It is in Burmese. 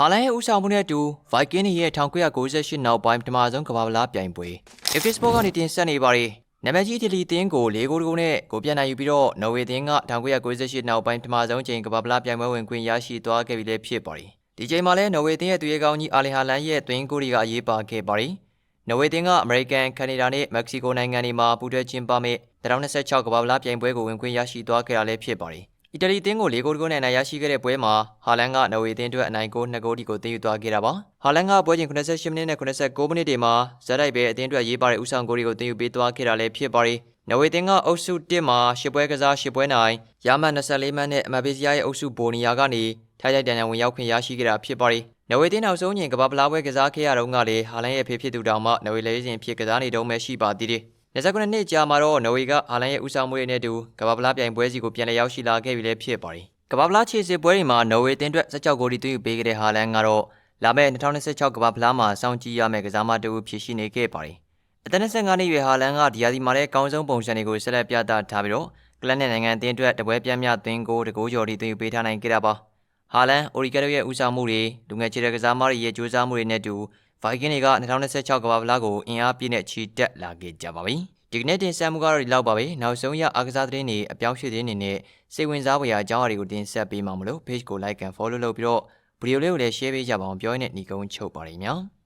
ဟာလန်ရဲ့ဦးဆောင်မှုနဲ့အတူ Viking တွေရဲ့1998နောက်ပိုင်းပထမဆုံးကမ္ဘာဗလားပြိုင်ပွဲ If Sport ကနေတင်ဆက်နေပါတယ်။နာမည်ကြီးအီတလီအသင်းကို၄ဂိုးတဂိုးနဲ့ကိုပြန်နိုင်ယူပြီးတော့နော်ဝေအသင်းက1998နောက်ပိုင်းပထမဆုံးချိန်ကမ္ဘာဗလားပြိုင်ပွဲဝင်ခွင့်ရရှိသွားခဲ့ပြီလည်းဖြစ်ပါတယ်။ဒီချိန်မှာလည်းနော်ဝေအသင်းရဲ့သူရဲကောင်းကြီးအာလင်ဟာလန်ရဲ့သွင်းဂိုးတွေကအရေးပါခဲ့ပါတယ်။နော်ဝေအသင်းကအမေရိကန်၊ကနေဒါနဲ့မက္ကဆီကိုနိုင်ငံတွေမှာပူးတွဲကျင်းပမဲ့2026ကမ္ဘာဗလားပြိုင်ပွဲကိုဝင်ခွင့်ရရှိသွားခဲ့တာလည်းဖြစ်ပါတယ်။ အီတလီအသင်းကို၄ဂိုးတဂိုးနဲ့အနိုင်ရရှိခဲ့တဲ့ပွဲမှာဟာလန်ကနော်ဝေအသင်းအတွက်အနိုင်ဂိုး2ဂိုးဒီကိုသိမ်းယူသွားခဲ့တာပါ။ဟာလန်ကပွဲချိန်88မိနစ်နဲ့89မိနစ်တွေမှာဇက်တိုက်ပဲအသင်းအတွက်ရေးပါတဲ့ဦးဆောင်ဂိုးတွေကိုသိမ်းယူပေးသွားခဲ့တာလည်းဖြစ်ပါတယ်။နော်ဝေအသင်းကအုပ်စု1မှာ10ပွဲကစား10ပွဲနိုင်ရမှတ်24မှတ်နဲ့အမတ်ပေးစရာရဲ့အုပ်စုဘိုနီယာကနေထိုက်ထိုက်တန်တန်ဝင်ရောက်ခွင့်ရရှိခဲ့တာဖြစ်ပါတယ်။နော်ဝေအသင်းနောက်ဆုံးညင်ကမ္ဘာဖလားပွဲကစားခဲ့ရတော့ကလည်းဟာလန်ရဲ့ဖေဖြစ်သူတောင်မှနော်ဝေလေးစဉ်ဖြစ်ကစားနေတော့မှရှိပါသေးတယ်။ 29နှစ်ကြာမှာတော့နော်ဝေကဟာလန်ရဲ့ဦးဆောင်မှုတွေနဲ့အတူကမ္ဘာဖလားပြိုင်ပွဲစီကိုပြန်လည်ရောက်ရှိလာခဲ့ပြီလည်းဖြစ်ပါတယ်။ကမ္ဘာဖလားခြေစစ်ပွဲတွေမှာနော်ဝေအသင်းအတွက်16ဂိုးတီသွင်းယူပေးခဲ့တဲ့ဟာလန်ကတော့လာမယ့်2026ကမ္ဘာဖလားမှာစောင့်ကြည့်ရမယ့်ကစားမတူဖြစ်ရှိနေခဲ့ပါတယ်။အသက်25နှစ်အရွယ်ဟာလန်ကဒီယာဒီမှာလည်းအကောင်းဆုံးပုံစံတွေကိုဆက်လက်ပြသထားပြီးတော့ကလပ်နဲ့နိုင်ငံအသင်းအတွက်တပွဲပြတ်မြသွင်းဂိုးတကိုးကျော်တီသွင်းယူပေးထားနိုင်ခဲ့တာပါ။ဟာလန်အိုရီကက်တို့ရဲ့ဦးဆောင်မှုတွေလူငယ်ခြေရကစားမတွေရဲ့ကြိုးစားမှုတွေနဲ့အတူ ဗိုင်ကင်တွေက2026ကမ္ဘာဖလားကိုအင်အားပြည့်နဲ့ချီတက်လာခဲ့ကြပါပြီ။ဒီကနေ့တင်ဆက်မှုကတော့ဒီလောက်ပါပဲ။နောက်ဆုံးရအားကစားသတင်းတွေအပြောင်းရွှေ့သတင်းတွေနဲ့စိတ်ဝင်စားဖွယ်ရာအကြောင်းအရာတွေကိုတင်ဆက်ပေးမှာမလို့ page ကို like and follow လုပ်ပြီးတော့ဗီဒီယိုလေးကိုလည်း share ပေးကြပါအောင်ပြောရင်းနဲ့ညီကုန်းချုပ်ပါရစေများ။